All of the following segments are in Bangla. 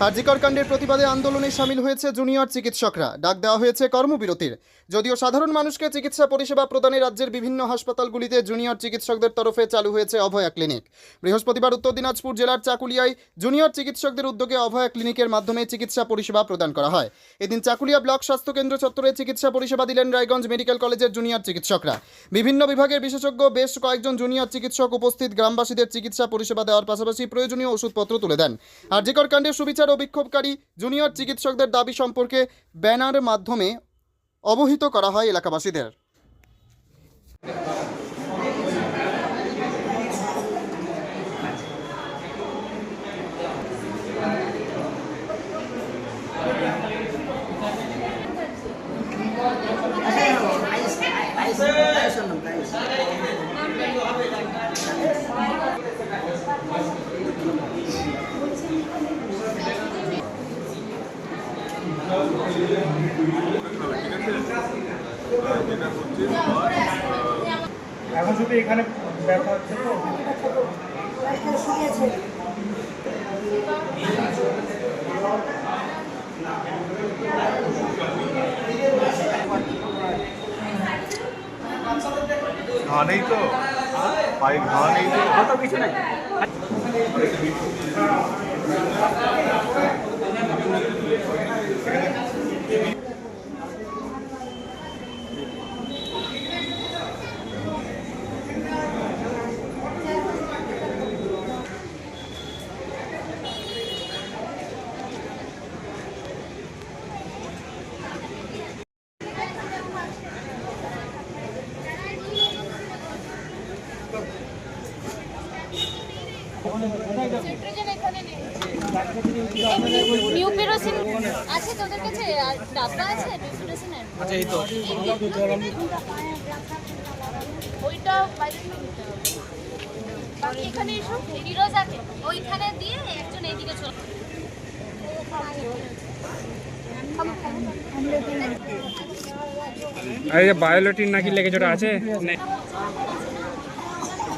আরজিকর কাণ্ডের প্রতিবাদে আন্দোলনে সামিল হয়েছে জুনিয়র চিকিৎসকরা। ডাক দেওয়া হয়েছে কর্মবিরতির। যদিও সাধারণ মানুষকে চিকিৎসা পরিষেবা প্রদানে রাজ্যের বিভিন্ন হাসপাতালগুলিতে জুনিয়র চিকিৎসকদের তরফে চালু হয়েছে অভয়া ক্লিনিক। বৃহস্পতিবার উত্তর দিনাজপুর জেলার চাকুলিয়ায় জুনিয়র চিকিৎসকদের উদ্যোগে অভয়া ক্লিনিকের মাধ্যমে চিকিৎসা পরিষেবা প্রদান করা হয়। এদিন চাকুলিয়া ব্লক স্বাস্থ্যকেন্দ্র চত্বরে চিকিৎসা পরিষেবা দিলেন রায়গঞ্জ মেডিকেল কলেজের জুনিয়র চিকিৎসকরা। বিভিন্ন বিভাগের বিশেষজ্ঞ বেশ কয়েকজন জুনিয়র চিকিৎসক উপস্থিত গ্রামবাসীদের চিকিৎসা পরিষেবা দেওয়ার পাশাপাশি প্রয়োজনীয় ওষুধপত্র তুলে দেন। আরজিকর কাণ্ডের সুবিচার ও বিক্ষোভকারী জুনিয়র চিকিৎসকদের দাবি সম্পর্কে ব্যানার মাধ্যমে অবহিত করা হয় এলাকাবাসীদের। এখন শুধু এখানে ব্যথা হচ্ছে তো? ঘা নেই তো? পায়ে ঘা নেই তো? কিছু নাই। নিউপিরোসিন আছে তোদের কাছে? ডাব্বা আছে? নিউপিরোসিনের আচ্ছা এই তো। ওইটা বাইরে নিতে হবে। বাকি এখানে এসো। ফিরোজাকে ওইখানে দিয়ে একজন এইদিকে চলে। আর বায়োলটিন নাকি লেগে যেটা আছে? নে।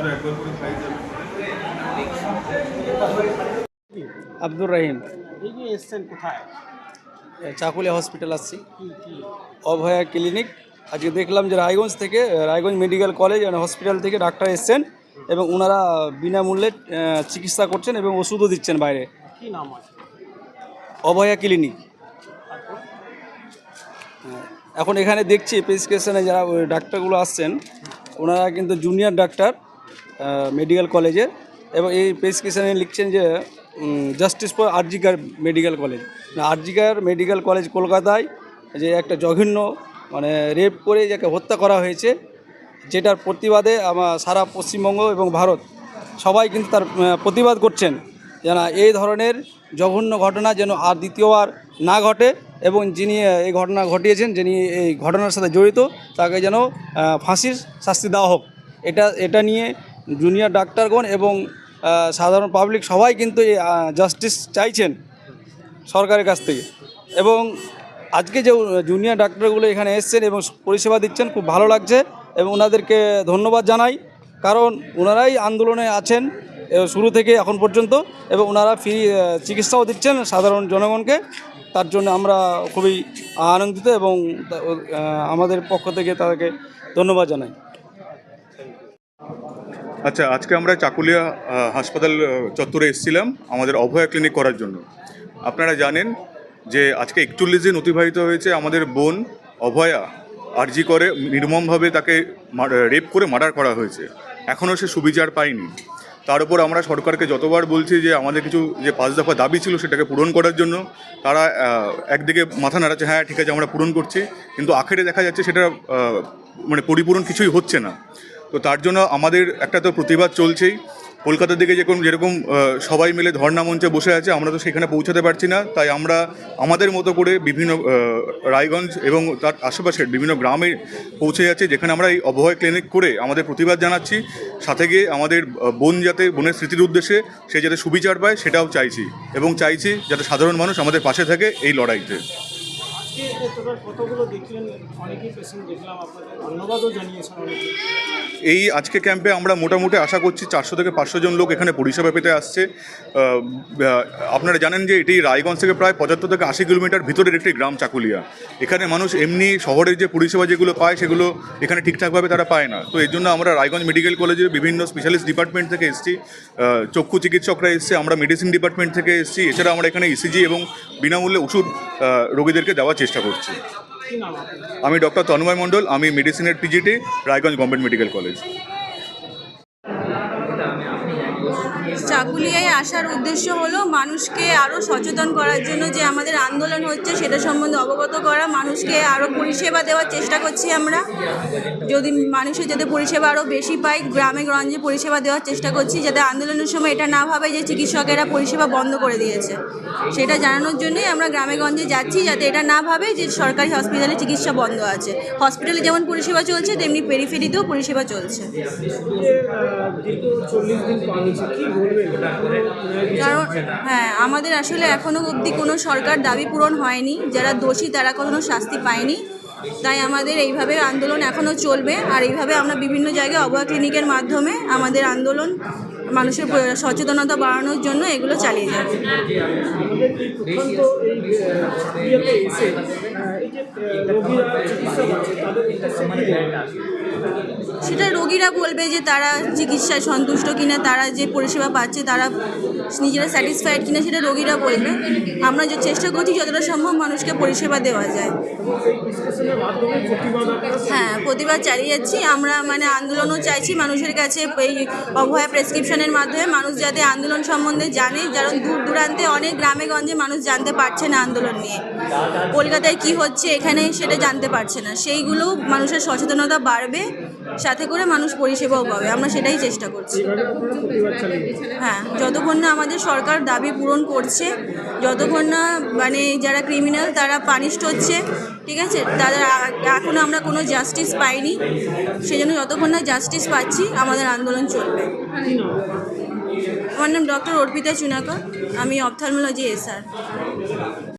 বছরে একবার করে খাই যাবে আব্দুর রহিম। এই যে এসছেন কোথায়? চাকুলিয়া হসপিটাল আসছি। অভয়া ক্লিনিক আজকে দেখলাম যে রায়গঞ্জ থেকে Raiganj medical college and hospital থেকে ডাক্তার এসছেন এবং ওনারা বিনামূল্যে চিকিৎসা করছেন এবং ওষুধও দিচ্ছেন বাইরে। কি নাম আছে? অভয়া ক্লিনিক এখন এখানে দেখছি প্রেসক্রিপশনে যারা ডাক্তারগুলো আসছেন ওনারা কিন্তু জুনিয়র ডাক্তার মেডিকেল কলেজের এবং এই প্রেসক্রিপশানে লিখছেন যে justice for RG Kar medical college RG Kar medical college কলকাতায় যে একটা জঘন্য মানে রেপ করে যাকে হত্যা করা হয়েছে, যেটার প্রতিবাদে আমার সারা পশ্চিমবঙ্গ এবং ভারত সবাই কিন্তু তার প্রতিবাদ করছেন যেন এই ধরনের জঘন্য ঘটনা যেন আর দ্বিতীয়বার না ঘটে এবং যিনি এই ঘটনা ঘটিয়েছেন, যিনি এই ঘটনার সাথে জড়িত, তাকে যেন ফাঁসির শাস্তি দেওয়া হোক। এটা এটা নিয়ে জুনিয়র ডাক্তারগণ এবং সাধারণ পাবলিক সবাই কিন্তু এই জাস্টিস চাইছেন সরকারের কাছ থেকে। এবং আজকে যে জুনিয়র ডাক্তারগুলো এখানে এসছেন এবং পরিষেবা দিচ্ছেন, খুব ভালো লাগছে এবং ওনাদেরকে ধন্যবাদ জানাই। কারণ ওনারাই আন্দোলনে আছেন শুরু থেকে এখন পর্যন্ত এবং ওনারা ফ্রি চিকিৎসাও দিচ্ছেন সাধারণ জনগণকে। তার জন্য আমরা খুবই আনন্দিত এবং আমাদের পক্ষ থেকে তাদেরকে ধন্যবাদ জানাই। আচ্ছা আজকে আমরা চাকুলিয়া হাসপাতাল চত্বরে এসেছিলাম আমাদের অভয়া ক্লিনিক করার জন্য। আপনারা জানেন যে আজকে একচল্লিশ দিন অতিবাহিত হয়েছে আমাদের বোন অভয়া। আরজি করে নির্মমভাবে তাকে রেপ করে মার্ডার করা হয়েছে। এখনও সে সুবিচার পায়নি। তার উপর আমরা সরকারকে যতবার বলছি যে আমাদের কিছু যে পাঁচ দফা দাবি ছিল সেটাকে পূরণ করার জন্য, তারা একদিকে মাথা নাড়াচ্ছে হ্যাঁ ঠিক আছে, আমরা পূরণ করছি। কিন্তু আখেরে দেখা যাচ্ছে সেটা মানে পরিপূরণ কিছুই হচ্ছে না। তো তার জন্য আমাদের একটা তো প্রতিবাদ চলছেই। কলকাতার দিকে যেরকম যেরকম সবাই মিলে ধর্ণা মঞ্চে বসে আছে, আমরা তো সেখানে পৌঁছাতে পারছি না। তাই আমরা আমাদের মতো করে বিভিন্ন রায়গঞ্জ এবং তার আশেপাশের বিভিন্ন গ্রামে পৌঁছে যাচ্ছি, যেখানে আমরা এই অবহয় ক্লিনিক করে আমাদের প্রতিবাদ জানাচ্ছি। সাথে গিয়ে আমাদের বোন যাতে, বোনের স্মৃতির উদ্দেশ্যে সে যাতে সুবিচার পায়, সেটাও চাইছি। এবং চাইছি যাতে সাধারণ মানুষ আমাদের পাশে থাকে এই লড়াইতে। এই আজকে ক্যাম্পে আমরা মোটামুটি আশা করছি চারশো থেকে পাঁচশো জন লোক এখানে পরিষেবা পেতে আসছে। আপনারা জানেন যে এটি রায়গঞ্জ থেকে প্রায় পঁচাত্তর থেকে আশি কিলোমিটার ভিতরের একটি গ্রাম চাকুলিয়া। এখানে মানুষ এমনি শহরের যে পরিষেবা যেগুলো পায়, সেগুলো এখানে ঠিকঠাকভাবে তারা পায় না। তো এর জন্য আমরা রায়গঞ্জ মেডিকেল কলেজের বিভিন্ন স্পেশালিস্ট ডিপার্টমেন্ট থেকে এসেছি। চক্ষু চিকিৎসকরা এসছে, আমরা মেডিসিন ডিপার্টমেন্ট থেকে এসেছি। এছাড়া আমরা এখানে ইসিজি এবং বিনামূল্যে ওষুধ রোগীদেরকে দেওয়ার চেষ্টা করছি। আমি ডক্টর তন্ময় মণ্ডল আমি মেডিসিনের PGT Raiganj government medical college চাকুলিয়ায় আসার উদ্দেশ্য হলো মানুষকে আরও সচেতন করার জন্য যে আমাদের আন্দোলন হচ্ছে সেটা সম্বন্ধে অবগত করা, মানুষকে আরও পরিষেবা দেওয়ার চেষ্টা করছি আমরা। যদি মানুষের যাতে পরিষেবা আরও বেশি পায় গ্রামে গঞ্জে পরিষেবা দেওয়ার চেষ্টা করছি যাতে আন্দোলনের সময় এটা না ভাবে যে চিকিৎসকেরা পরিষেবা বন্ধ করে দিয়েছে। সেটা জানানোর জন্যই আমরা গ্রামে গঞ্জে যাচ্ছি যাতে এটা না ভাবে যে সরকারি হসপিটালে চিকিৎসা বন্ধ আছে। হসপিটালে যেমন পরিষেবা চলছে, তেমনি পেরিফেরিতেও পরিষেবা চলছে। চল্লিশ দিন কি বলবেন? কারণ হ্যাঁ আমাদের আসলে এখনও অবধি কোনো সরকার দাবি পূরণ হয়নি। যারা দোষী তারা কোনো শাস্তি পায়নি। তাই আমাদের এইভাবে আন্দোলন এখনও চলবে। আর এইভাবে আমরা বিভিন্ন জায়গায় অবয়া ক্লিনিকের মাধ্যমে আমাদের আন্দোলন মানুষের সচেতনতা বাড়ানোর জন্য এগুলো চালিয়ে যাবে। এই যে সেটা রোগীরা বলবে যে তারা চিকিৎসায় সন্তুষ্ট কিনা, তারা যে পরিষেবা পাচ্ছে তারা নিজেরা স্যাটিসফাইড কিনা সেটা রোগীরা বলবে। আমরা যে চেষ্টা করছি যতটা সম্ভব মানুষকে পরিষেবা দেওয়া যায়। হ্যাঁ প্রতিবাদ চালিয়ে যাচ্ছি। আমরা মানে আন্দোলনও চাইছি মানুষের কাছে এই অভয়া প্রেসক্রিপশনের মাধ্যমে। মানুষ যাতে আন্দোলন সম্বন্ধে জানে, কারণ দূর দূরান্তে অনেক গ্রামে গঞ্জে মানুষ জানতে পারছে না আন্দোলন নিয়ে। কলকাতায় কি হচ্ছে, এখানে সেটা জানতে পারছে না। সেইগুলো মানুষের সচেতনতা বাড়বে। সাথে করে মানুষ পরিষেবাও পাবে। আমরা সেটাই চেষ্টা করছি। হ্যাঁ যতক্ষণ না আমাদের সরকার দাবি পূরণ করছে, যতক্ষণ না মানে যারা ক্রিমিনাল তারা পানিশড হচ্ছে, ঠিক আছে? তাদের এখনও আমরা কোনো জাস্টিস পাইনি। সেজন্য যতক্ষণ না জাস্টিস পাচ্ছি, আমাদের আন্দোলন চলবে। আমার নাম ডক্টর অর্পিতা চুনাকর আমি অপথালমোলজি এসআর